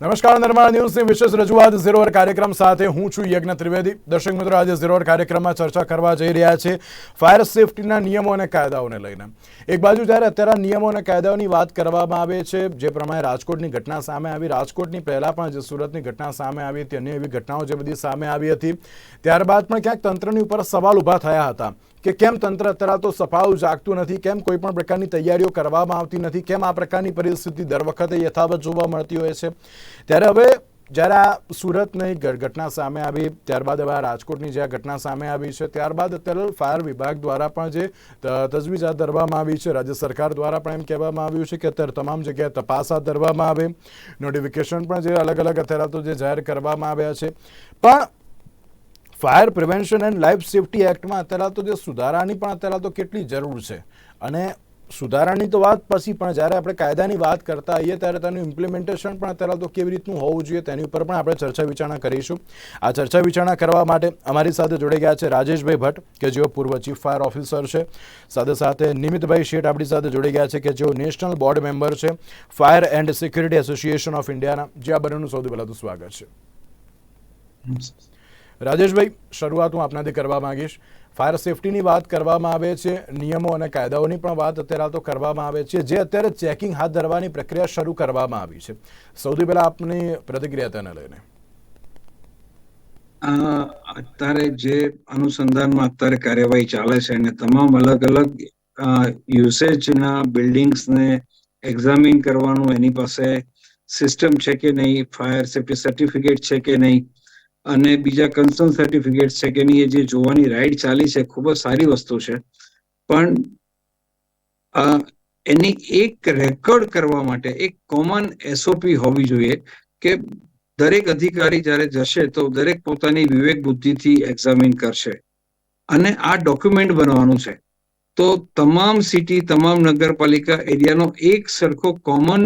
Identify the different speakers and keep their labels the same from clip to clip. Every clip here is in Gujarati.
Speaker 1: નમસ્કાર, નિર્માણ ન્યૂઝની વિશેષ રજૂઆત ઝીરો અવર કાર્યક્રમ સાથે હું છું યજ્ઞ ત્રિવેદી. દર્શક મિત્રો, આજે ઝીરો અવર કાર્યક્રમમાં ચર્ચા કરવા જઈ રહ્યા છે ફાયર સેફટીના નિયમો અને કાયદાઓને લઈને. એક બાજુ જ્યારે અત્યારે નિયમો અને કાયદાઓની વાત કરવામાં આવે છે, જે પ્રમાણે રાજકોટની ઘટના સામે આવી, રાજકોટની પહેલાં પણ જે સુરતની ઘટના સામે આવી હતી, અન્ય એવી ઘટનાઓ જે બધી સામે આવી હતી, ત્યારબાદ પણ ક્યાંક તંત્રની ઉપર સવાલ ઊભા થયા હતા. કે કેમ તંત્ર અત્યારે તો સફાળું જાગતું નથી? કેમ કોઈ પણ પ્રકારની તૈયારીઓ કરવામાં આવતી નથી? કેમ આ પ્રકારની પરિસ્થિતિ દર વખતે યથાવત જોવા મળતી હોય છે? ત્યારે હવે જ્યારે આ સુરતની ઘટના સામે આવી, ત્યારબાદ હવે આ રાજકોટની જે આ ઘટના સામે આવી છે, ત્યારબાદ અત્યારે ફાયર વિભાગ દ્વારા પણ જે તજવીજ હાથ ધરવામાં આવી છે, રાજ્ય સરકાર દ્વારા પણ એમ કહેવામાં આવ્યું છે કે અત્યારે તમામ જગ્યાએ તપાસ હાથ ધરવામાં આવે. નોટિફિકેશન પણ જે અલગ અલગ અત્યારે તો જે જાહેર કરવામાં આવ્યા છે. પણ fire prevention and life safety એક્ટમાં અત્યારે તો જે સુધારાની પણ અત્યારે તો કેટલી જરૂર છે. અને સુધારાની તો વાત પછી પણ જ્યારે આપણે કાયદાની વાત કરતા હોઈએ ત્યારે તેનું ઇમ્પ્લિમેન્ટેશન પણ અત્યારે તો કેવી રીતનું હોવું જોઈએ તેની ઉપર પણ આપણે ચર્ચા વિચારણા કરીશું. આ ચર્ચા વિચારણા કરવા માટે અમારી સાથે જોડાઈ ગયા છે રાજેશભાઈ ભટ્ટ, કે જેઓ પૂર્વ ચીફ ફાયર ઓફિસર છે. સાથે સાથે નિમિતભાઈ શેઠ આપણી સાથે જોડાઈ ગયા છે, કે જેઓ નેશનલ બોર્ડ મેમ્બર છે, fire and security association of ઇન્ડિયાના. જે આ બંનેનું સૌથી પહેલાં તો સ્વાગત છે. રાજેશભાઈ, શરૂઆત હું આપનાથી કરવા માંગીશ. ફાયર સેફટીની વાત કરવામાં આવે છે, નિયમો અને કાયદાઓની પણ વાત અત્યારે તો કરવામાં આવે છે, જે અત્યારે ચેકિંગ હાથ ધરવાની પ્રક્રિયા શરૂ કરવામાં આવી છે. સૌથી પહેલા આપની પ્રતિક્રિયા તેને લઈને.
Speaker 2: અત્યારે જે અનુસંધાનમાં અત્યારે કાર્યવાહી ચાલે છે અને તમામ અલગ અલગ યુસેજના બિલ્ડિંગ્સને એક્ઝામિન કરવાનું, એની પાસે સિસ્ટમ છે કે નહીં ફાયર સેફ્ટી સર્ટિફિકેટ છે કે નહીં અને બીજા કન્સર્ન સર્ટિફિકેટ છે કે નહીં જે જોવાની રાઈડ ચાલી છે, ખૂબ જ સારી વસ્તુ છે. પણ એની એક રેકોર્ડ કરવા માટે એક કોમન એસઓપી હોવી જોઈએ કે દરેક અધિકારી જ્યારે જશે તો દરેક પોતાની વિવેક બુદ્ધિથી એક્ઝામિન કરશે. અને આ ડોક્યુમેન્ટ બનવાનું છે. તો તમામ સિટી તમામ નગરપાલિકા એરિયાનો એક સરખો કોમન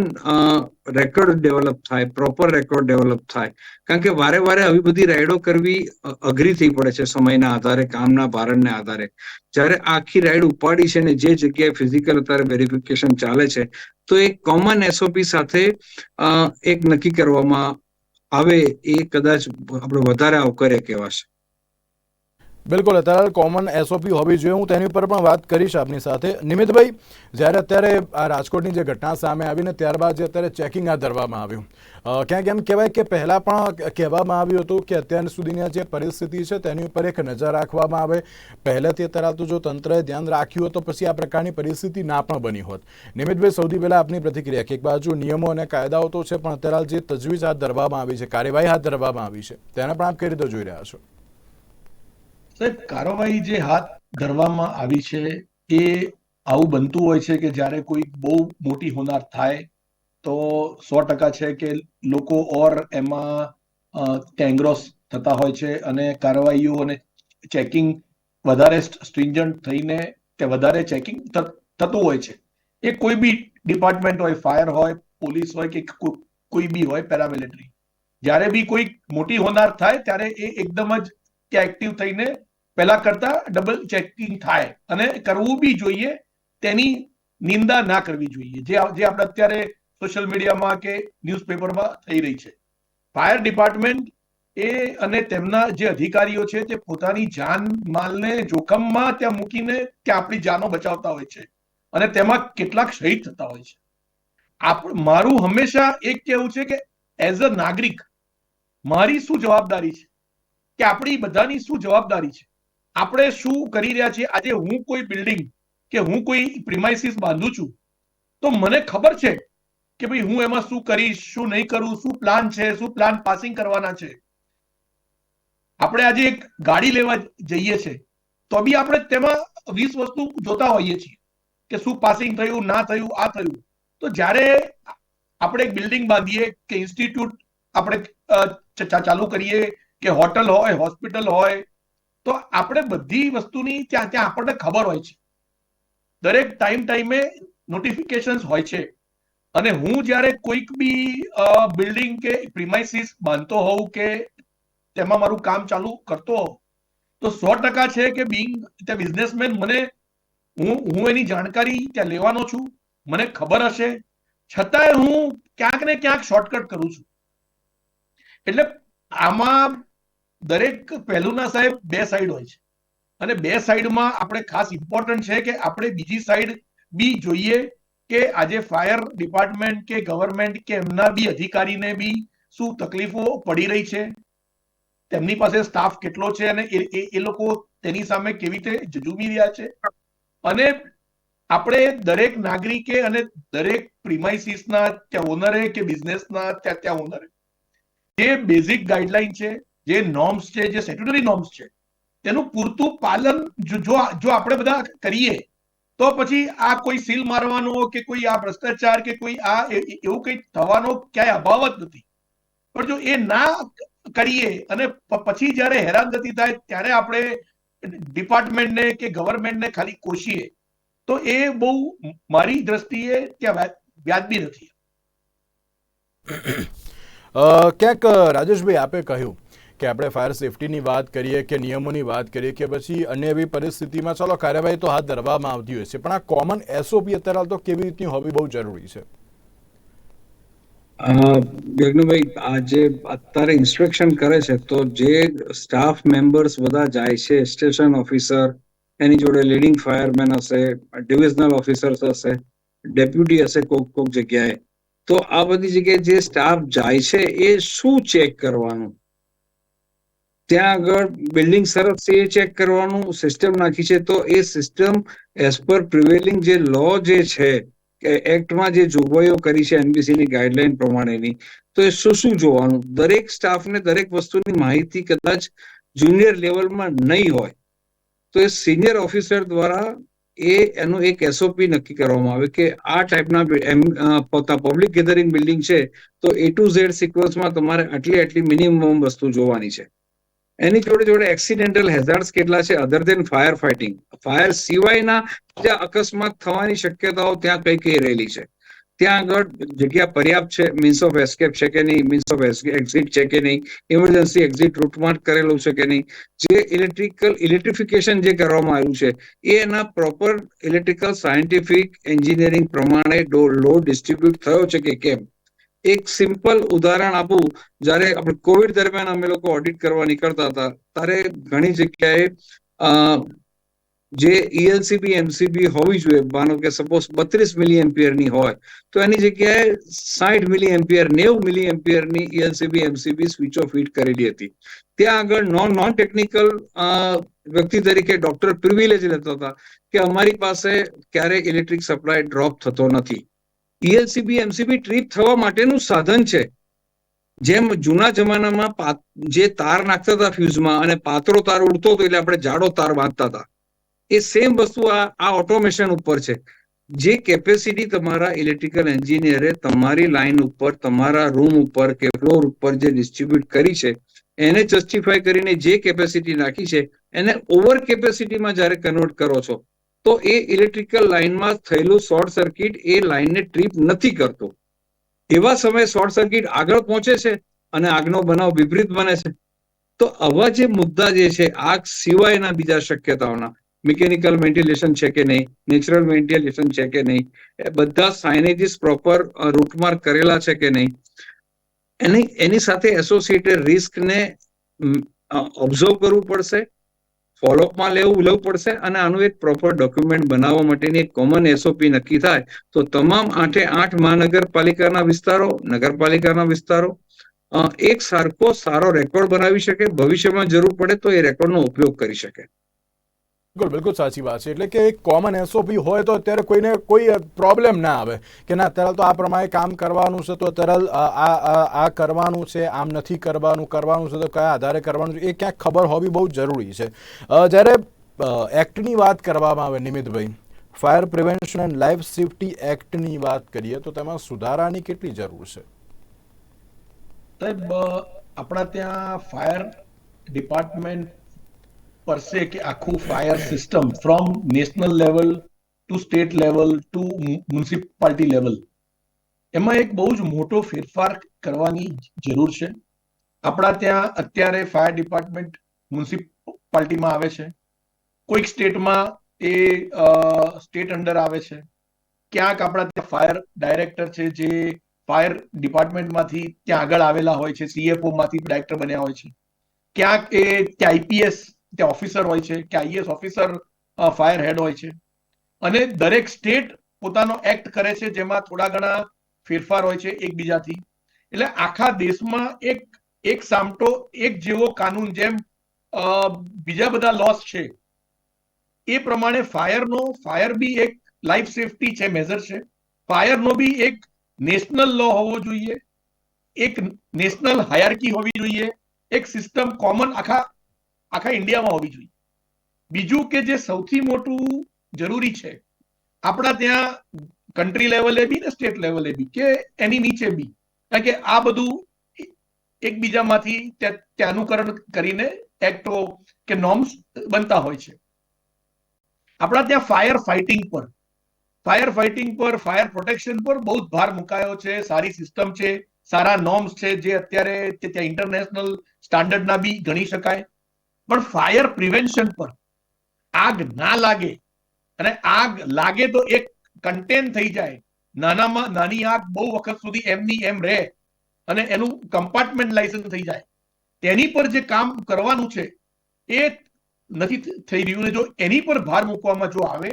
Speaker 2: રેકોર્ડ ડેવલપ થાય પ્રોપર રેકોર્ડ ડેવલપ થાય. કારણ કે વારે વારે આવી બધી રાઇડો કરવી અઘરી થઈ પડે છે સમયના આધારે, કામના ભારણને આધારે. જ્યારે આખી રાઇડ ઉપાડી છે ને જે જગ્યાએ ફિઝિકલ અત્યારે વેરિફિકેશન ચાલે છે, તો એક કોમન એસઓપી સાથે એક નક્કી કરવામાં આવે, એ કદાચ આપણે વધારે આવકાર્ય કહેવાશે.
Speaker 1: બિલકુલ, અત્યારે કોમન એસઓપી હોવી જોઈએ. હું તેની ઉપર પણ વાત કરીશ આપની સાથે. નિમિતભાઈ જ્યારે અત્યારે આ રાજકોટની જે ઘટના સામે આવીને ત્યારબાદ જે અત્યારે ચેકિંગ હાથ ધરવામાં આવ્યું. ક્યાંક એમ કહેવાય કે પહેલાં પણ કહેવામાં આવ્યું હતું કે અત્યાર સુધીની જે પરિસ્થિતિ છે તેની ઉપર એક નજર રાખવામાં આવે. પહેલેથી અત્યારે તો જો તંત્રએ ધ્યાન રાખ્યું તો પછી આ પ્રકારની પરિસ્થિતિ ના પણ બની હોત. નિમિતભાઈ સૌથી પહેલાં આપની પ્રતિક્રિયા કે એક બાજુ નિયમો અને કાયદાઓ તો છે, પણ અત્યારે જે તજવીજ હાથ ધરવામાં આવી છે, કાર્યવાહી હાથ ધરવામાં આવી છે, તેને પણ આપ કઈ રીતે જોઈ રહ્યા છો?
Speaker 3: સાહેબ કાર્યવાહી જે હાથ ધરવામાં આવી છે એ આવું બનતું હોય છે કે જ્યારે કોઈ બહુ મોટી હોનાર થાય તો સો ટકા છે કે લોકો ઓર એમાં કેંગ્રોસ થતા હોય છે અને કાર્યવાહીઓ અને ચેકિંગ વધારે સ્ટ્રિન્જન્ટ થઈને કે વધારે ચેકિંગ થતું હોય છે. એ કોઈ બી ડિપાર્ટમેન્ટ હોય, ફાયર હોય, પોલીસ હોય કો- કોઈ બી હોય, પેરામિલિટરી, જ્યારે બી કોઈ મોટી હોનાર થાય ત્યારે એ એકદમ જ એક્ટિવ થઈને પહેલા કરતા ડબલ ચેકિંગ થાય અને કરવું બી જોઈએ, તેની નિંદા ના કરવી જોઈએ. જે જે આપણે અત્યારે સોશિયલ મીડિયામાં કે ન્યૂઝપેપરમાં થઈ રહી છે. ફાયર ડિપાર્ટમેન્ટ એ અને તેમના જે અધિકારીઓ છે, તે પોતાની જાન માલને જોખમમાં ત્યાં મૂકીને ત્યાં આપણી જાનો બચાવતા હોય છે. અને તેમાં કેટલાક શહીદ થતા હોય છે. આપ, મારું હંમેશા એક કહેવું છે કે એઝ અ નાગરિક, મારી શું જવાબદારી છે? કે આપણી બધાની શું જવાબદારી છે? આપણે શું કરી રહ્યા છીએ? આજે હું કોઈ બિલ્ડિંગ કે હું કોઈ પ્રિમાઇસીસ બાંધું છું, તો મને ખબર છે કે ભાઈ હું એમાં શું કરીશ, શું નહીં કરું, શું પ્લાન છે, શું પ્લાન પાસિંગ કરવાના છે? આપણે આજે એક ગાડી લેવા જઈએ છે, તો બી આપણે તેમાં વીસ વસ્તુ જોતા હોઈએ છીએ કે શું પાસિંગ થયું, ના થયું, આ થયું. તો જ્યારે આપણે એક બિલ્ડિંગ બાંધીએ કે ઇન્સ્ટિટ્યૂટ આપણે ચાલુ કરીએ કે હોટલ હોય હોસ્પિટલ હોય તો આપણે બધી વસ્તુની ત્યાં ત્યાં આપણને ખબર હોય છે. દરેક ટાઈમ ટાઈમે નોટિફિકેશન્સ હોય છે. અને હું જ્યારે કોઈક બી બિલ્ડિંગ કે પ્રિમાઇસીસ બાંધતો હોઉં કે તેમાં મારું કામ ચાલુ કરતો તો સો ટકા છે કે બિંગ ત્યાં બિઝનેસમેન મને હું હું એની જાણકારી ત્યાં લેવાનો છું, મને ખબર હશે. છતાંય હું ક્યાંક ને ક્યાંક શોર્ટકટ કરું છું. એટલે આમાં દરેક પહેલુંના સાહેબ બે સાઈડ હોય છે. અને બે સાઈડમાં આપણે ખાસ ઇમ્પોર્ટન્ટ છે કે આપણે બીજી સાઈડ બી જોઈએ કે આજે ફાયર ડિપાર્ટમેન્ટ કે ગવર્મેન્ટ કે એમના બી અધિકારીને બી શું તકલીફો પડી રહી છે? તેમની પાસે સ્ટાફ કેટલો છે અને એ લોકો તેની સામે કેવી રીતે જજુમી રહ્યા છે? અને આપણે દરેક નાગરિકે અને દરેક પ્રિમાઇસીસના ત્યાં ઓનરે કે બિઝનેસના ત્યાં ત્યાં ઓનરે જે બેઝિક ગાઈડલાઈન છે જે નોર્મ્સ છે, જે સ્ટેટ્યુટરી નોર્મ્સ છે, તેનું પૂરતું પાલન જો જો આપણે બધા કરીએ, તો પછી આ કોઈ સીલ મારવાનો કે કોઈ આ ભ્રષ્ટાચાર કે કોઈ આ એવું કંઈ થવાનો ક્યાંય અભાવ જ નથી. પણ જો એ ના કરીએ અને પછી જ્યારે હેરાનગતિ થાય ત્યારે આપણે ડિપાર્ટમેન્ટને કે ગવર્મેન્ટને ખાલી કોશીએ, તો એ બહુ મારી દ્રષ્ટિએ ત્યાં વ્યાજબી નથી.
Speaker 1: ક્યાંક રાજેશભાઈ આપે કહ્યું કે આપણે ફાયર સેફટીની વાત કરીએ કે નિયમોની વાત કરીએ કે પછી અન્ય એવી પરિસ્થિતિમાં ચાલો કાર્યવાહી તો હાથ ધરવામાં આવતી હોય છે. પણ આ કોમન એસઓપી અત્યારે તો કેવી રીતની હોવી બહુ જરૂરી છે?
Speaker 2: યજ્ઞભાઈ આ જે અત્યારે ઇન્સ્પેક્શન કરે છે તો જે સ્ટાફ મેમ્બર્સ બધા જાય છે સ્ટેશન ઓફિસર એની જોડે લીડિંગ ફાયરમેન હશે ડિવિઝનલ ઓફિસર્સ હશે ડેપ્યુટી હશે કોક કોક જગ્યાએ. તો આ બધી જગ્યાએ જે સ્ટાફ જાય છે એ શું ચેક કરવાનું? ત્યાં આગળ બિલ્ડિંગ સરસ છે એ ચેક કરવાનું સિસ્ટમ નાખી છે. તો એ સિસ્ટમ એઝ પર પ્રિવેલિંગ જે લો જે છે એક્ટમાં જે જોગવાઈઓ કરી છે એનબીસીની ગાઈડલાઈન પ્રમાણેની, તો એ શું શું જોવાનું? દરેક સ્ટાફને દરેક વસ્તુની માહિતી કદાચ જુનિયર લેવલમાં નહીં હોય, તો એ સિનિયર ઓફિસર દ્વારા એ એનું એક એસઓપી નક્કી કરવામાં આવે કે આ ટાઈપના એમ પોતા પબ્લિક ગેધરિંગ બિલ્ડિંગ છે, તો એ ટુ ઝેડ સિક્વન્સમાં તમારે આટલી આટલી મિનિમમ વસ્તુ જોવાની છે. એની જોડે જોડે એક્સિડેન્ટલ હેઝાર્ડ્સ કેટલા છે other than fire fighting fire સિવાયના જે અકસ્માત થવાની શક્યતાઓ ત્યાં કઈ કઈ રહેલી છે? ત્યાં આગળ જગ્યા પર્યાપ્ત છે મીન્સ ઓફ એસ્કેપ છે કે નહીં મીન્સ ઓફ એક્ઝિટ છે કે નહીં ઇમરજન્સી એક્ઝિટ રૂટમાર્ક કરેલું છે કે નહીં? જે ઇલેક્ટ્રિકલ ઇલેક્ટ્રિફિકેશન જે કરવામાં આવ્યું છે, એ એના પ્રોપર ઇલેક્ટ્રિકલ સાયન્ટિફિક એન્જિનિયરિંગ પ્રમાણે લોડ ડિસ્ટ્રીબ્યુટ થયો છે કે કેમ? એક સિમ્પલ ઉદાહરણ આપું. જ્યારે આપણે કોવિડ દરમિયાન અમે લોકો ઓડિટ કરવા નીકળતા હતા, ત્યારે ઘણી જગ્યાએ જે ઈએલસીબી એમસીબી હોવી જોઈએ, માનો કે સપોઝ બત્રીસ મિલી એમ્પિયરની હોય, તો એની જગ્યાએ સાઠ મિલી એમ્પિયર નેવું મિલી એમ્પિયરની ELCB MCB switch off hit કરેલી હતી. ત્યાં આગળ નોન નોન ટેકનિકલ વ્યક્તિ તરીકે ડોક્ટર પ્રિવિલેજ લેતા હતા કે અમારી પાસે ક્યારે ઇલેક્ટ્રિક સપ્લાય ડ્રોપ થતો નથી. ઈએલસીબી એમસીબી ટ્રીપ થવા માટેનું સાધન છે. જેમ જૂના જમાનામાં જે તાર નાખતા હતા ફ્યુઝમાં અને પાતળો તાર ઉડતો હતો એટલે આપણે જાડો તાર બાંધતા હતા. એ સેમ વસ્તુ આ આ ઓટોમેશન ઉપર છે. જે કેપેસિટી તમારા ઇલેક્ટ્રિકલ એન્જિનિયરે તમારી લાઈન ઉપર, તમારા રૂમ ઉપર કે ફ્લોર ઉપર જે ડિસ્ટ્રીબ્યુટ કરી છે, એને જસ્ટિફાય કરીને જે કેપેસિટી નાખી છે, એને ઓવર કેપેસિટીમાં જ્યારે કન્વર્ટ કરો છો તો એ ઇલેક્ટ્રિકલ લાઇનમાં થયેલું શોર્ટ સર્કિટ એ લાઇનને ટ્રીપ નથી કરતો. એવા સમયે શોર્ટ સર્કિટ આગળ પહોંચે છે અને આગનો બનાવ વિપરીત બને છે. તો આવા જે મુદ્દા જે છે, આગ સિવાયના બીજા શક્યતાઓના મિકેનિકલ વેન્ટિલેશન છે કે નહીં નેચરલ વેન્ટિલેશન છે કે નહીં, એ બધા સાયનેજીસ પ્રોપર રૂટમાર્ક કરેલા છે કે નહીં, એની એની સાથે એસોસિએટેડ રિસ્કને ઓબ્ઝર્વ કરવું પડશે. ફોલોઅપમાં લેવું લેવું પડશે અને આનું એક પ્રોપર ડોક્યુમેન્ટ બનાવવા માટેની એક કોમન એસઓપી નક્કી થાય. તો તમામ આઠે આઠ મહાનગરપાલિકાના વિસ્તારો, નગરપાલિકાના વિસ્તારો એક સરખો સારો રેકોર્ડ બનાવી શકે, ભવિષ્યમાં જરૂર પડે તો એ રેકોર્ડનો ઉપયોગ કરી શકે.
Speaker 1: બિલકુલ બિલકુલ સાચી વાત છે. એટલે કે કોમન એસઓપી હોય તો અત્યારે કોઈને કોઈ પ્રોબ્લેમ ના આવે. કે ના, અત્યારે તો આ પ્રમાણે કામ કરવાનું છે, તો અત્યારે આ કરવાનું છે, આમ નથી કરવાનું કરવાનું છે, તો કયા આધારે કરવાનું છે, એ ક્યાંક ખબર હોવી બહુ જરૂરી છે. જ્યારે એક્ટની વાત કરવામાં આવે, નિમિતભાઈ, fire prevention and life safety એક્ટની વાત કરીએ, તો તેમાં સુધારાની કેટલી જરૂર છે?
Speaker 3: આપણા ત્યાં ફાયર ડિપાર્ટમેન્ટ પરસે કે આખું fire system from national level to state level to municipality level એમાં એક બહુ જ મોટો ફેરફાર કરવાની જરૂર છે. આપણા ત્યાં અત્યારે ફાયર ડિપાર્ટમેન્ટ મ્યુનિસિપાલિટીમાં આવે છે. કોઈક સ્ટેટમાં એ સ્ટેટ અંડર આવે છે. ક્યાંક આપણા ત્યાં ફાયર ડાયરેક્ટર છે જે ફાયર ડિપાર્ટમેન્ટમાંથી ત્યાં આગળ આવેલા હોય છે સીએફઓ માંથી ડાયરેક્ટર બન્યા હોય છે. ક્યાંક એ ત્યાં આઈપીએસ ત્યાં ઓફિસર હોય છે, કે આઈએસ ઓફિસર ફાયર હેડ હોય છે. અને દરેક સ્ટેટ પોતાનો એક્ટ કરે છે, જેમાં થોડા ઘણા ફેરફાર હોય છે એકબીજાથી. એટલે આખા દેશમાં એક એક સામટો, એક જેવો કાનૂન જેમ બીજા બધા લોસ છે, એ પ્રમાણે ફાયરનો ફાયર બી એક લાઈફ સેફટી છે મેઝર છે. ફાયરનો બી એક નેશનલ લો હોવો જોઈએ. એક નેશનલ હાયરકી હોવી જોઈએ. એક સિસ્ટમ કોમન આખા આખા ઇન્ડિયામાં હોવી જોઈએ. બીજું કે જે સૌથી મોટું જરૂરી છે, આપણા ત્યાં કન્ટ્રી લેવલે બી ને સ્ટેટ લેવલે બી કે એની નીચે બી. કારણ કે આ બધું એકબીજામાંથી ત્યાં ત્યાં અનુકરણ કરીને એક્ટો કે નોર્મ્સ બનતા હોય છે. આપણા ત્યાં ફાયર ફાઇટિંગ પર ફાયર ફાઇટિંગ પર ફાયર પ્રોટેક્શન પર બહુ ભાર મુકાયો છે, સારી સિસ્ટમ છે, સારા નોર્મ્સ છે, જે અત્યારે ત્યાં ઇન્ટરનેશનલ સ્ટાન્ડર્ડના બી ગણી શકાય. પણ ફાયર પ્રિવેન્શન પર આગ ના લાગે અને આગ લાગે તો એક કન્ટેન થઈ જાય. નાનામાં નાની આગ બહુ વખત સુધી એમની એમ રહે અને એનું કમ્પાર્ટમેન્ટ લાયસન્સ થઈ જાય. તેની પર જે કામ કરવાનું છે એ નથી થઈ રહ્યું ને જો એની પર ભાર મૂકવામાં જો આવે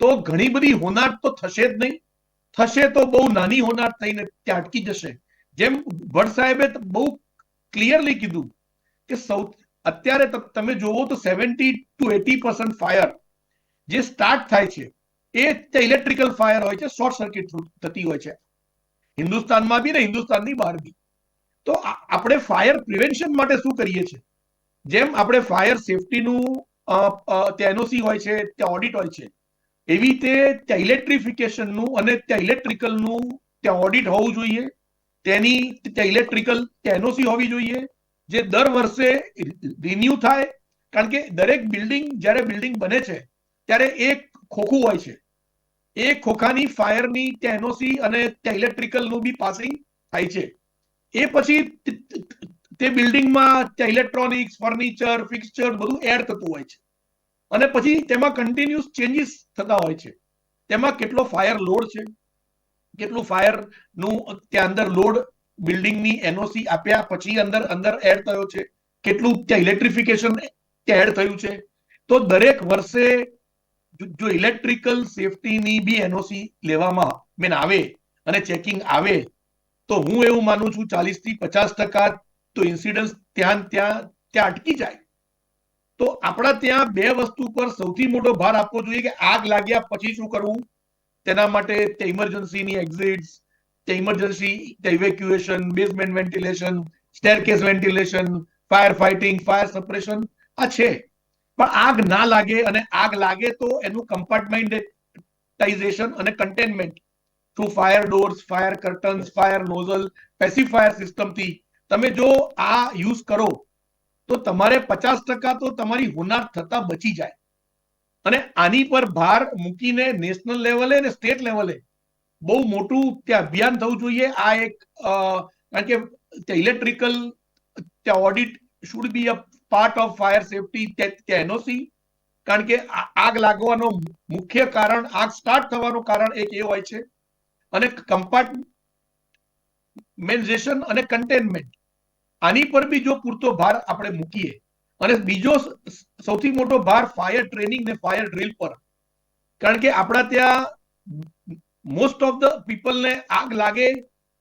Speaker 3: તો ઘણી બધી હોનારત તો થશે જ નહીં. થશે તો બહુ નાની હોનારત થઈને ત્યાં અટકી જશે. જેમ ભટ્ટ સાહેબે બહુ ક્લિયરલી કીધું કે સૌ અત્યારે ત- તમે જોવો તો seventy to eighty percent fire જે સ્ટાર્ટ થાય છે, એ ઇલેક્ટ્રિકલ ફાયર હોય છે શોર્ટ સર્કિટ થ્રુ થતી હોય છે. હિન્દુસ્તાનમાં બી ને હિન્દુસ્તાનની બહાર બી. તો આપણે ફાયર પ્રિવેન્શન માટે શું કરીએ છીએ? જેમ આપણે ફાયર સેફટીનું ત્યાં એનઓસી હોય છે, ત્યાં ઓડિટ હોય છે, એવી રીતે ત્યાં ઇલેક્ટ્રિફિકેશનનું અને ત્યાં ઇલેક્ટ્રિકલનું ત્યાં ઓડિટ હોવું જોઈએ. તેની, ત્યાં ઇલેક્ટ્રિકલ ત્યાં એનઓસી હોવી જોઈએ. જે દર વર્ષે રિન્યુ થાય, કારણ કે દરેક બિલ્ડિંગ જ્યારે બિલ્ડિંગ બને છે, ત્યારે એક ખોખું હોય છે. એ ખોખાની ફાયરની ત્યાં એનઓસી અને ત્યાં ઇલેક્ટ્રિકલનું બી પાસિંગ થાય છે. એ પછી ત- બિલ્ડિંગમાં ઇલેક્ટ્રોનિક્સ ફર્નિચર ફિક્સચર બધું એડ થતું હોય છે. અને પછી તેમાં કન્ટિન્યુઅસ ચેન્જીસ થતા હોય છે. તેમાં કેટલો ફાયર લોડ છે, કેટલું ફાયરનું ત્યાં અંદર લોડ બિલ્ડિંગની એનઓસી આપ્યા પછી અંદર અંદર એડ થયો છે. કેટલું ત્યાં ઇલેક્ટ્રિફિકેશન ત્યાં એડ થયું છે. તો દરેક વર્ષે જો- ઇલેક્ટ્રિકલ સેફટીની બી એનઓસી લેવામાં મેન આવે અને ચેકિંગ આવે, તો હું એવું માનું છું ચાલીસથી પચાસ ટકા તો ઇન્સિડન્સ ત્યાં ત્યાં ત્યાં અટકી જાય. તો આપણા ત્યાં બે વસ્તુ પર સૌથી મોટો ભાર આપવો જોઈએ કે આગ લાગ્યા પછી શું કરવું? તેના માટે ઇમરજન્સીની એક્ઝિટ્સ તે ઇમરજન્સી તે evacuation basement ventilation staircase ventilation fire fighting fire suppression આ છે. પણ આગ ના લાગે અને આગ લાગે તો એનું કમ્પાર્ટમેન્ટાઇઝેશન અને containment through fire doors fire curtains fire nozzle pacifier સિસ્ટમથી તમે જો આ યુઝ કરો, તો તમારે પચાસ ટકા તો તમારી હોનાર થતા બચી જાય. અને આની પર ભાર મૂકીને નેશનલ લેવલે અને સ્ટેટ લેવલે બહુ મોટું ત્યાં અભિયાન થવું જોઈએ. આ એક કારણ કે ત્યાં ઇલેક્ટ્રિકલ ત્યાં audit should be a part of fire safety ત્યાં એનઓસી કારણ કે આગ લાગવાનો મુખ્ય કારણ, આગ સ્ટાર્ટ થવાનું કારણ એક એ હોય છે. અને કમ્પાર્ટમેન્ટેશન અને કન્ટેનમેન્ટ આની પર બી જો પૂરતો ભાર આપણે મૂકીએ, અને બીજો સૌથી મોટો ભાર ફાયર ટ્રેનિંગ ને ફાયર ડ્રીલ પર. કારણ કે આપણા ત્યાં મોસ્ટ ઓફ ધ પીપલને આગ લાગે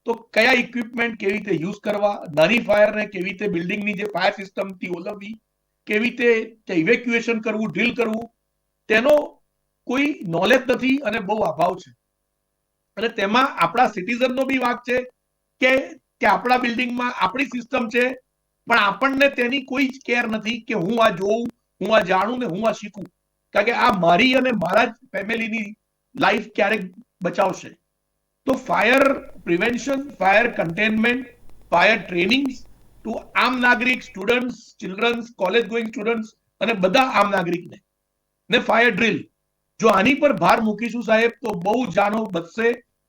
Speaker 3: તો કયા ઇક્વિપમેન્ટ કેવી રીતે યુઝ કરવા, નાની ફાયરને કેવી રીતે બિલ્ડિંગની જે ફાયર સિસ્ટમથી ઓલવવી, કેવી રીતે ઇવેક્યુએશન કરવું ડ્રીલ કરવું, તેનો કોઈ નોલેજ નથી અને બહુ અભાવ છે. અને તેમાં આપણા સિટીઝનનો બી વાક છે કે કે આપણા બિલ્ડિંગમાં આપણી સિસ્ટમ છે, પણ આપણને તેની કોઈ જ કેર નથી કે હું આ જોઉં, હું આ જાણું ને હું આ શીખું. કારણ કે આ મારી અને મારા જ ફેમિલીની લાઈફ ક્યારેક બચાવશે. તો fire prevention fire containment fire training to આમ નાગરિક students children's college going students અને બધા આમ નાગરિકને. ને ફાયર ડ્રીલ જો આની પર ભાર મૂકીશું સાહેબ, તો બહુ જાનો બચશે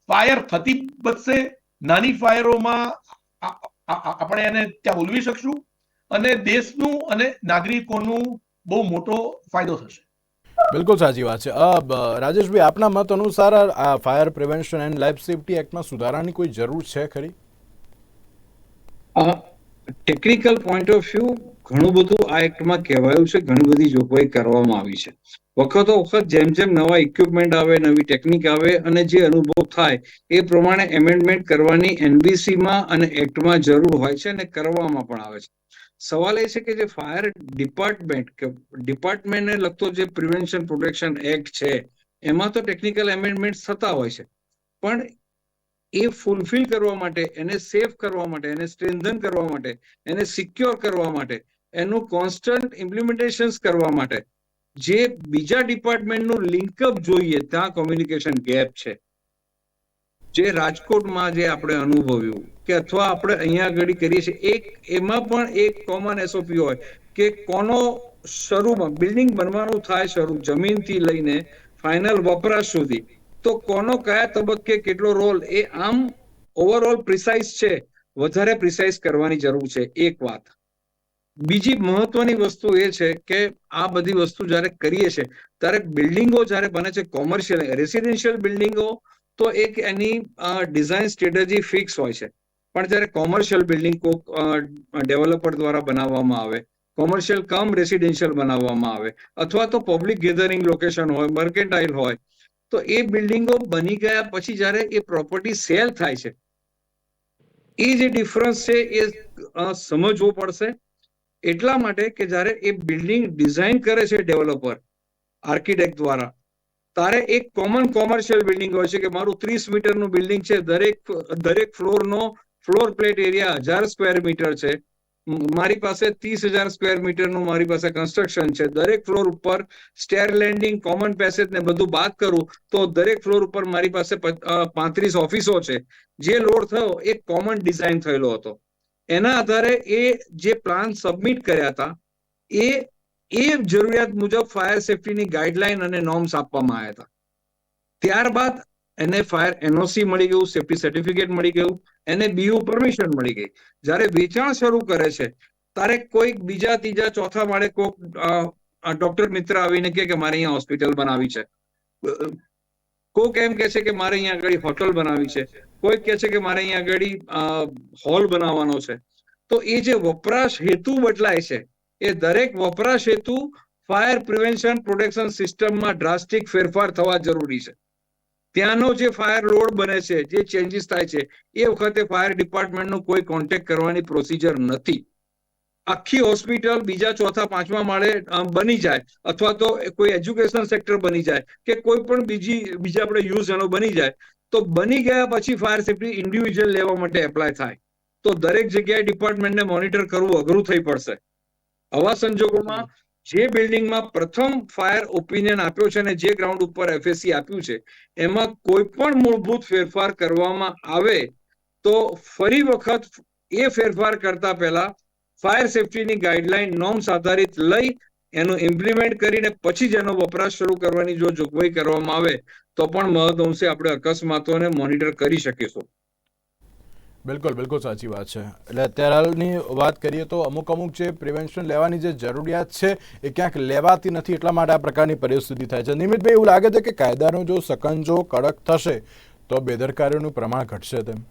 Speaker 3: ફાયર થતી બચશે, નાની ફાયરોમાં આપણે એને ત્યાં ઉલવી શકશું અને દેશનું અને નાગરિકોનું બહુ મોટો ફાયદો થશે.
Speaker 1: બિલકુલ સાચી વાત છે. રાજેશભાઈ, આપના મત અનુસાર આ fire prevention and life safety એક્ટમાં સુધારાની કોઈ જરૂર છે ખરી?
Speaker 2: ટેકનિકલ પોઈન્ટ ઓફ વ્યૂ ઘણું બધું આ એક્ટમાં કહેવાયું છે. ઘણી બધી જોગવાઈ કરવામાં આવી છે. વખતો વખત જેમ જેમ નવા ઇક્વિપમેન્ટ આવે, નવી ટેકનિક આવે અને જે અનુભવ થાય, એ પ્રમાણે એમેન્ડમેન્ટ કરવાની એનબીસીમાં અને એક્ટમાં જરૂર હોય છે અને કરવામાં પણ આવે છે. સવાલ એ છે કે જે ફાયર ડિપાર્ટમેન્ટ કે ડિપાર્ટમેન્ટને લગતો જે પ્રિવેન્શન પ્રોટેક્શન એક્ટ છે, એમાં તો ટેકનિકલ એમેન્ડમેન્ટ થતા હોય છે. પણ એ ફૂલફિલ કરવા માટે, એને સેફ કરવા માટે, એને સ્ટ્રેન્ધન કરવા માટે, એને સિક્યોર કરવા માટે, એનું કોન્સ્ટન્ટ ઇમ્પ્લિમેન્ટેશન કરવા માટે, જે બીજા ડિપાર્ટમેન્ટનું લિંકઅપ જોઈએ, ત્યાં કોમ્યુનિકેશન ગેપ છે. જે રાજકોટમાં જે આપણે અનુભવ્યું કે અથવા આપણે અહીંયા આગળ કરીએ છીએ, એક એમાં પણ એક કોમન એસઓપી હોય કે કોનો શરૂમાં બિલ્ડિંગ બનવાનું થાય શરૂ, જમીનથી લઈને ફાઇનલ વપરાશ સુધી, તો કોનો કયા તબક્કે કેટલો રોલ એ આમ ઓવરઓલ પ્રિસાઇઝ છે, વધારે પ્રિસાઇઝ કરવાની જરૂર છે, એક વાત. બીજી મહત્વની વસ્તુ એ છે કે આ બધી વસ્તુ જ્યારે કરીએ છે ત્યારે બિલ્ડિંગો જ્યારે બને છે કોમર્શિયલ રેસિડેન્શિયલ બિલ્ડિંગો તો એક એની ડિઝાઇન સ્ટ્રેટેજી ફિક્સ હોય છે. પણ જ્યારે કોમર્શિયલ બિલ્ડિંગ કોક ડેવલપર દ્વારા બનાવવામાં આવે કોમર્શિયલ કમ રેસિડેન્શિયલ બનાવવામાં આવે, અથવા તો પબ્લિક ગેધરિંગ લોકેશન હોય મર્કેન્ટાઇલ હોય, તો એ બિલ્ડિંગો બની ગયા પછી જ્યારે એ પ્રોપર્ટી સેલ થાય છે, એ જે ડિફરન્સ છે એ સમજવું પડશે. એટલા માટે કે જ્યારે એ બિલ્ડિંગ ડિઝાઇન કરે છે ડેવલપર આર્કિટેક્ટ દ્વારા તારે એક કોમન કોમર્શિયલ બિલ્ડિંગ હોય છે કે મારું ત્રીસ મીટરનું બિલ્ડિંગ છે, દરેક દરેક ફ્લોરનો ફ્લોર પ્લેટ એરિયા હજાર સ્ક્વેર મીટર છે. મારી પાસે ત્રીસ હજાર સ્ક્વેર મીટરનું મારી પાસે કન્સ્ટ્રક્શન છે. દરેક ફ્લોર ઉપર સ્ટેર લેન્ડિંગ કોમન પેસેજ ને બધું બાદ કરું તો દરેક ફ્લોર ઉપર મારી પાસે પાંત્રીસ ઓફિસો છે. જે લોડ થયો એ કોમન ડિઝાઇન થયેલો હતો. એના આધારે એ જે પ્લાન સબમિટ કર્યા હતા એ એ જરૂરિયાત મુજબ ફાયર સેફટીની ગાઈડલાઈન અને નોર્મ્સ આપવામાં આવ્યા હતા. ત્યારબાદ એને ફાયર એનઓસી મળી ગયું સેફટી સર્ટિફિકેટ મળી ગયું, એને બીયુ પરમિશન મળી ગઈ. જ્યારે વેચાણ શરૂ કરે છે, ત્યારે કોઈક બીજા ત્રીજા ચોથા માળે કોઈક ડોક્ટર મિત્ર આવીને કે મારે અહીંયા હોસ્પિટલ બનાવી છે. કોઈક એમ કે છે કે મારે અહીંયા આગળ હોટલ બનાવી છે. કોઈક કે છે કે મારે અહીંયા આગળ હોલ બનાવવાનો છે. તો એ જે વપરાશ હેતુ બદલાય છે એ દરેક વપરાશ હેતુ ફાયર પ્રિવેન્શન પ્રોટેક્શન સિસ્ટમમાં ડ્રાસ્ટિક ફેરફાર થવા જરૂરી છે. ત્યાંનો જે ફાયર લોડ બને છે, જે ચેન્જીસ થાય છે, એ વખતે ફાયર ડિપાર્ટમેન્ટનો કોઈ કોન્ટેક્ટ કરવાની પ્રોસિજર નથી. આખી હોસ્પિટલ બીજા ચોથા પાંચમા માળે બની જાય અથવા તો કોઈ એજ્યુકેશન સેક્ટર બની જાય કે કોઈ પણ બીજી, બીજા આપણે યુઝ એનો બની જાય, તો બની ગયા પછી ફાયર સેફટી ઇન્ડિવિજ્યુઅલ લેવા માટે એપ્લાય થાય. તો દરેક જગ્યાએ ડિપાર્ટમેન્ટને મોનિટર કરવું અઘરું થઈ પડશે. આવા સંજોગોમાં જે બિલ્ડિંગમાં પ્રથમ ફાયર ઓપિનિયન આપ્યો છે અને જે ગ્રાઉન્ડ ઉપર એફએસસી આપ્યું છે એમાં કોઈ પણ મૂળભૂત ફેરફાર કરવામાં આવે તો ફરી વખત એ ફેરફાર કરતા પહેલા ફાયર સેફટીની ગાઈડલાઈન નોર્મ્સ આધારિત લઈ એનું ઇમ્પ્લિમેન્ટ કરીને પછી જ એનો વપરાશ શરૂ કરવાની જો જોગવાઈ કરવામાં આવે તો પણ મહદઅંશે આપણે અકસ્માતોને મોનિટર કરી શકીશું.
Speaker 1: બિલકુલ બિલકુલ સાચી વાત છે. એટલે અત્યારે હાલની વાત કરીએ તો અમુક અમુક જે પ્રિવેન્શન લેવાની જે જરૂરિયાત છે એ ક્યાંક લેવાતી નથી એટલા માટે આ પ્રકારની પરિસ્થિતિ થાય છે. નિમિતભાઈ, એવું લાગે છે કે કાયદાનો જો સકંજો કડક થશે તો બેદરકારીનું પ્રમાણ ઘટશે તેમ?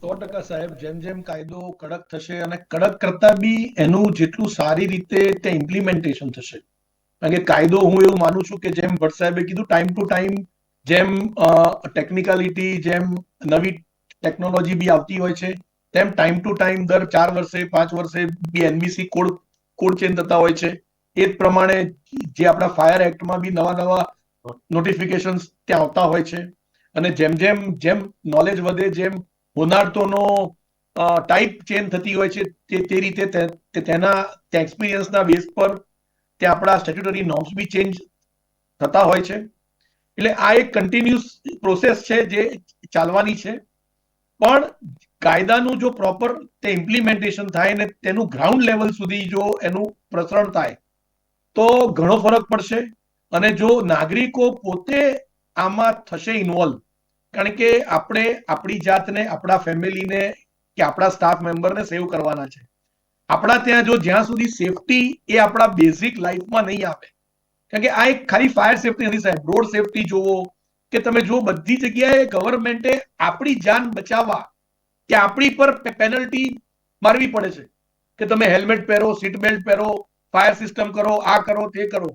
Speaker 3: સો ટકા સાહેબ, જેમ જેમ કાયદો કડક થશે અને કડક કરતા બી એનું જેટલું સારી રીતે ત્યાં ઇમ્પ્લિમેન્ટેશન થશે. કારણ કે કાયદો હું એવું માનું છું કે જેમ ભટ્ટ સાહેબે કીધું ટાઈમ ટુ ટાઈમ જેમ ટેકનિકાલિટી જેમ નવી ટેકનોલોજી બી આવતી હોય છે, તેમ ટાઈમ ટુ ટાઈમ દર ચાર વર્ષે, પાંચ વર્ષે બી એનબીસી કોડ કોડ ચેન્જ થતા હોય છે. એ જ પ્રમાણે જે આપણા ફાયર એક્ટમાં બી નવા નવા નોટિફિકેશન ત્યાં આવતા હોય છે. અને જેમ જેમ જેમ નોલેજ વધે, જેમ હોનારતોનો ટાઈપ ચેન્જ થતી હોય છે, તે તે રીતે તેના એક્સપિરિયન્સના બેઝ પર તે આપણા સ્ટેચ્યુટરી નોર્મ્સ બી ચેન્જ થતા હોય છે. એટલે આ એક કન્ટિન્યુઅસ પ્રોસેસ છે જે ચાલવાની છે. પણ કાયદાનું જો પ્રોપર તે ઇમ્પ્લિમેન્ટેશન થાય ને તેનું ગ્રાઉન્ડ લેવલ સુધી જો એનું પ્રસરણ થાય, તો ઘણો ફરક પડશે. અને જો નાગરિકો પોતે આમાં થશે ઇન્વોલ્વ કારણ કે આપણે આપણી જાતને, આપણા ફેમિલીને કે આપણા સ્ટાફ મેમ્બરને સેવ કરવાના છે. આપણા ત્યાં જો જ્યાં સુધી સેફટી એ આપણા બેઝિક લાઈફમાં નહીં આવે કારણ કે આ એક ખાલી ફાયર સેફટી નથી સાહેબ. રોડ સેફટી જોવો કે તમે જો બધી જગ્યાએ ગવર્મેન્ટે આપણી જાન બચાવવા કે આપણી પર પેનલ્ટી મારવી પડે છે. કે તમે હેલ્મેટ પહેરો સીટ બેલ્ટ પહેરો ફાયર સિસ્ટમ કરો, આ કરો, તે કરો.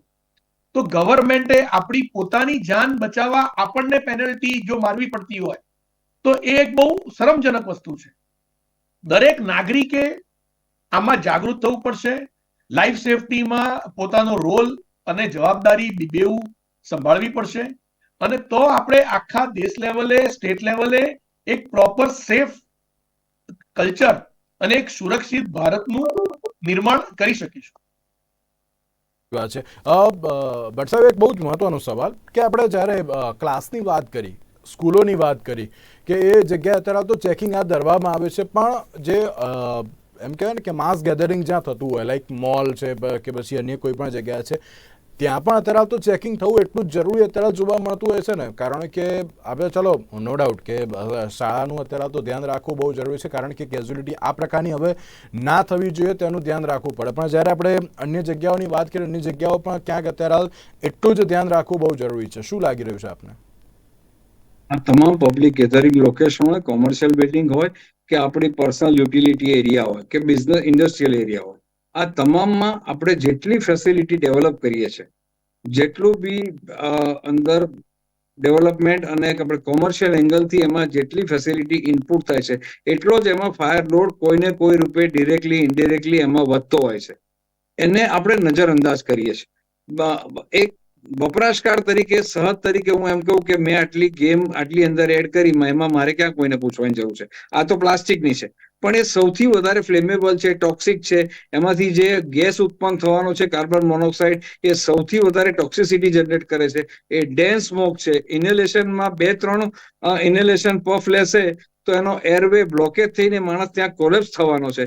Speaker 3: તો ગવર્મેન્ટે આપણી પોતાની જાન બચાવવા આપણને પેનલ્ટી જો મારવી પડતી હોય, તો એ એક બહુ શરમજનક વસ્તુ છે. દરેક નાગરિકે આમાં જાગૃત થવું પડશે. લાઈફ સેફટીમાં પોતાનો રોલ અને જવાબદારી બેઉ સંભાળવી પડશે. અને તો આપણે આખા દેશ લેવલે, સ્ટેટ લેવલે એક પ્રોપર સેફ કલ્ચર અને એક સુરક્ષિત ભારતનું નિર્માણ કરી શકીશું.
Speaker 1: છે? ભટ્ટ સાહેબ, એક બહુ જ મહત્વનો સવાલ કે આપણે જ્યારે ક્લાસની વાત કરી, સ્કૂલોની વાત કરી કે એ જગ્યાએ અત્યારે તો ચેકિંગ હાથ ધરવામાં આવે છે, પણ જે એમ કહેવાય ને કે માસ ગેધરિંગ જ્યાં થતું હોય લાઈક મોલ છે કે પછી અન્ય કોઈ પણ જગ્યા છે ત્યાં પણ અત્યારે તો ચેકિંગ થવું એટલું જ જરૂરી અત્યારે જોવા મળતું છે ને. કારણ કે આપણે ચાલો નો ડાઉટ કે શાળાનું અત્યારે તો ધ્યાન રાખવું બહુ જરૂરી છે, કારણ કે કેઝ્યુલિટી આ પ્રકારની હવે ના થવી જોઈએ તેનું ધ્યાન રાખવું પડે. પણ જ્યારે આપણે અન્ય જગ્યાઓની વાત કરીએ, અન્ય જગ્યાઓ પણ ક્યાંક અત્યારે એટલું જ ધ્યાન રાખવું બહુ જરૂરી છે. શું લાગી રહ્યું છે આપને?
Speaker 2: આ તમામ પબ્લિક ગેધરિંગ લોકેશન હોય કોમર્શિયલ બિલ્ડિંગ હોય, કે આપણી પર્સનલ યુટિલિટી એરિયા હોય, કે બિઝનેસ ઇન્ડસ્ટ્રીયલ એરિયા હોય આ તમામમાં આપણે જેટલી ફેસિલિટી ડેવલપ કરીએ છીએ, જેટલું બી અંદર ડેવલપમેન્ટ અને આપણે કોમર્શિયલ એંગલથી એમાં જેટલી ફેસિલિટી ઇનપુટ થાય છે, એટલો જ એમાં ફાયર લોડ કોઈને કોઈ રૂપે ડિરેક્ટલી ઇનડિરેક્ટલી એમાં વધતો હોય છે. એને આપણે નજરઅંદાજ કરીએ છીએ. એક વપરાશકાર તરીકે સહજ તરીકે હું એમ કહું કે મેં આટલી ગેમ આટલી અંદર એડ કરી, એમાં મારે ક્યાં કોઈને પૂછવાની જરૂર છે? આ તો પ્લાસ્ટિકની છે. પણ એ સૌથી વધારે ફ્લેમેબલ છે ટોક્સિક છે. એમાંથી જે ગેસ ઉત્પન્ન થવાનો છે કાર્બન મોનોક્સાઇડ એ સૌથી વધારે ટોક્સિસિટી જનરેટ કરે છે. એ ડેન્સ સ્મોક છે. ઇન્હેલેશનમાં બે, ત્રણ ઇન્હેલેશન પફ લેશે, તો એનો એરવે બ્લોકેજ થઈને માણસ ત્યાં કોલેપ્સ થવાનો છે.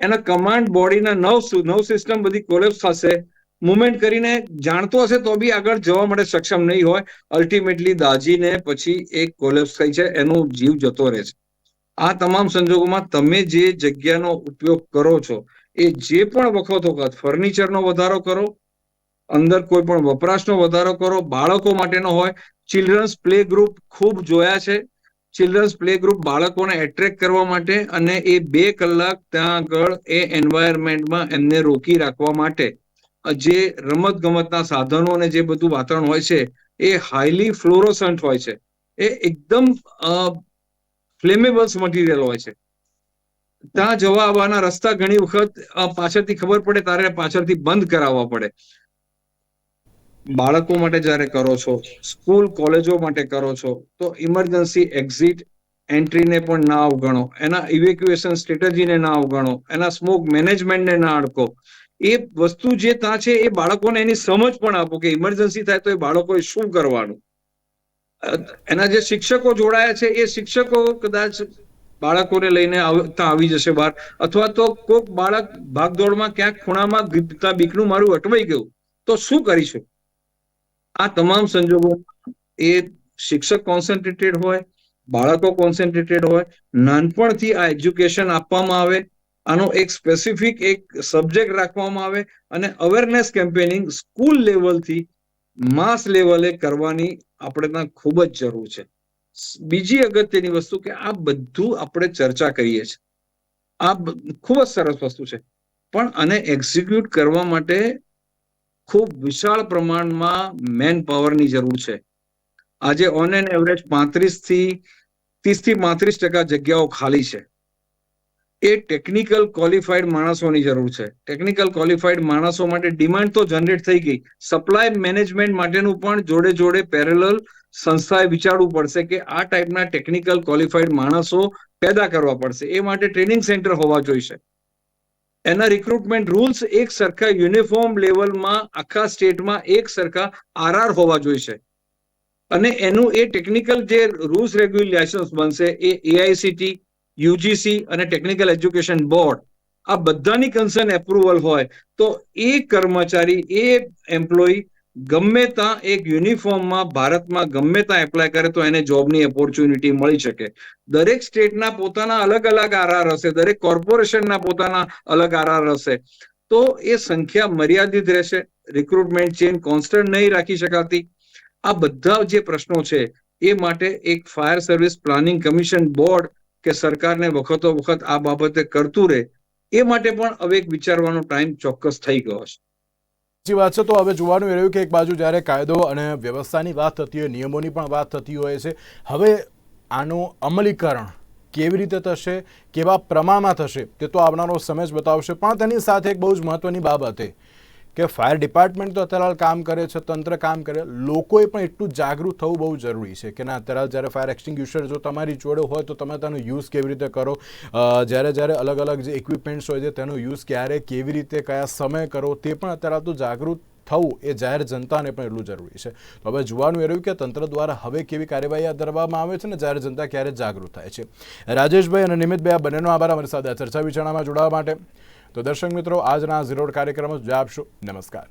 Speaker 2: એના કમાન્ડ બોડીના નવ નવ સિસ્ટમ બધી કોલેપ્સ થશે. મુવમેન્ટ કરીને જાણતો હશે તો બી આગળ જવા માટે સક્ષમ નહીં હોય. અલ્ટિમેટલી દાજીને પછી એક કોલેપ્સ થઈ છે એનો જીવ જતો રહે છે. આ તમામ સંજોગોમાં તમે જે જગ્યાનો ઉપયોગ કરો છો, એ જે પણ વખત વખત ફર્નિચરનો વધારો કરો, અંદર કોઈ પણ વપરાશનો વધારો કરો, બાળકો માટેનો હોય ચિલ્ડ્રન્સ પ્લે ગ્રુપ ખૂબ જોયા છે. ચિલ્ડ્રન્સ પ્લે ગ્રુપ બાળકોને એટ્રેક્ટ કરવા માટે અને એ બે કલાક ત્યાં આગળ એ એન્વાયરમેન્ટમાં એમને રોકી રાખવા માટે, જે રમત ગમતના સાધનો અને જે બધું વાતાવરણ હોય છે, એ હાઈલી ફ્લોરોસન્ટ હોય છે. એ એકદમ ફ્લેમેબલ્સ મટીરિયલ હોય છે. ત્યાં જવા આવવાના રસ્તા ઘણી વખત પાછળથી ખબર પડે તારે પાછળથી બંધ કરાવવા પડે. બાળકો માટે જ્યારે કરો છો, સ્કૂલ, કોલેજો માટે કરો છો, તો ઇમરજન્સી એક્ઝિટ એન્ટ્રીને પણ ના અવગણો. એના ઇવેક્યુએશન સ્ટ્રેટેજીને ના અવગણો. એના સ્મોક મેનેજમેન્ટને ના અડકો. એ વસ્તુ જે ત્યાં છે એ બાળકોને એની સમજ પણ આપો કે ઇમરજન્સી થાય તો એ બાળકોએ શું કરવાનું. એના જે શિક્ષકો જોડાયા છે, એ શિક્ષકો કદાચ બાળકોને લઈને આવતા આવી જશે બહાર. અથવા તો કોઈક બાળક ભાગદોડમાં ક્યાંક ખૂણામાં બીકનું મારું અટવાઈ ગયું, તો શું કરીશું? આ તમામ સંજોગો એ શિક્ષક કોન્સન્ટ્રેટેડ હોય, બાળકો કોન્સન્ટ્રેટેડ હોય, નાનપણથી આ એજ્યુકેશન આપવામાં આવે, આનો એક સ્પેસિફિક એક સબ્જેક્ટ રાખવામાં આવે, અને અવેરનેસ કેમ્પેનિંગ સ્કૂલ લેવલથી માસ લેવલે કરવાની આપણે ખૂબ જ જરૂર છે. બીજી અગત્યની વસ્તુ કે આ બધું આપણે ચર્ચા કરીએ છીએ. આ ખૂબ જ સરસ વસ્તુ છે. પણ આને એક્ઝિક્યુટ કરવા માટે ખૂબ વિશાળ પ્રમાણમાં મેન પાવરની જરૂર છે. આજે ઓન એન એવરેજ પાંત્રીસથી ત્રીસથી પાંત્રીસ ટકા જગ્યાઓ ખાલી છે. એ ટેકનિકલ ક્વોલિફાઈડ માણસોની જરૂર છે. ટેકનિકલ ક્વોલિફાઈડ માણસો માટે ડિમાન્ડ તો જનરેટ થઈ ગઈ. સપ્લાય મેનેજમેન્ટ માટેનું પણ જોડે જોડે પેરેલલ સંસ્થાએ વિચારવું પડશે કે આ ટાઈપના ટેકનિકલ ક્વોલિફાઈડ માણસો પેદા કરવા પડશે. એ માટે ટ્રેનિંગ સેન્ટર હોવા જોઈશે. એના રિક્રુટમેન્ટ રૂલ્સ એક સરખા યુનિફોર્મ લેવલમાં આખા સ્ટેટમાં એક સરખા આરઆર હોવા જોઈશે. અને એનું એ ટેકનિકલ જે રૂલ્સ રેગ્યુલેશન્સ બનશે એ એઆઈસીટી યુજીસી અને ટેકનિકલ એજ્યુકેશન બોર્ડ, આ બધાની કન્સર્ન એપ્રુવલ હોય, તો એ કર્મચારી, એ એમ્પ્લોયી ગમે ત્યાં એક યુનિફોર્મમાં ભારતમાં ગમે ત્યાં એપ્લાય કરે તો એને જોબની ઓપોર્ચ્યુનિટી મળી શકે. દરેક સ્ટેટના પોતાના અલગ અલગ આરઆર હશે, દરેક કોર્પોરેશનના પોતાના અલગ આરઆર હશે. તો એ સંખ્યા મર્યાદિત રહેશે રિક્રુટમેન્ટ ચેન કોન્સ્ટન્ટ નહીં રાખી શકાતી. આ બધા જે પ્રશ્નો છે, એ માટે એક fire service planning commission board કે સરકારને વખતો વખત આ બાબતે કરતું રહે, એ માટે પણ હવે એક વિચારવાનો ટાઈમ ચોક્કસ થઈ ગયો છે.
Speaker 1: સાચી વાત છે, તો હવે જોવાનું એ રહ્યું કે એક બાજુ જ્યારે કાયદો અને વ્યવસ્થાની વાત થતી હોય, નિયમોની પણ વાત થતી હોય છે, હવે આનું અમલીકરણ કેવી રીતે થશે, કેવા પ્રમાણમાં થશે, તે તો આવનારો સમય જ બતાવશે, પણ તેની સાથે એક બહુ જ મહત્વની બાબત એ કે ફાયર ડિપાર્ટમેન્ટ તો અત્યારે કામ કરે છે, તંત્ર કામ કરે, લોકોએ પણ એટલું જાગૃત થવું બહુ જરૂરી છે કે ના, અત્યારે જ્યારે ફાયર એક્સટિંગ્યુશર જો તમારી જોડે હોય તો તમે તેનો યુઝ કેવી રીતે કરો? જ્યારે જ્યારે અલગ અલગ જે ઇક્વિપમેન્ટ્સ હોય છે તેનો યુઝ ક્યારે, કેવી રીતે, કયા સમય કરો તે પણ અત્યારે તો જાગૃત થવું એ જાહેર જનતાને પણ એટલું જરૂરી છે. તો હવે જોવાનું એ રહ્યું કે તંત્ર દ્વારા હવે કેવી કાર્યવાહી હાથ ધરવામાં આવે છે ને જાહેર જનતા ક્યારે જાગૃત થાય છે. રાજેશભાઈ અને નિમિતભાઈ, આ બંનેનો આભાર. અમારી સાથે ચર્ચા વિચારણામાં જોડાવા માટે. તો દર્શક મિત્રો આજના ઝીરોડ કાર્યક્રમ જ આપશો નમસ્કાર.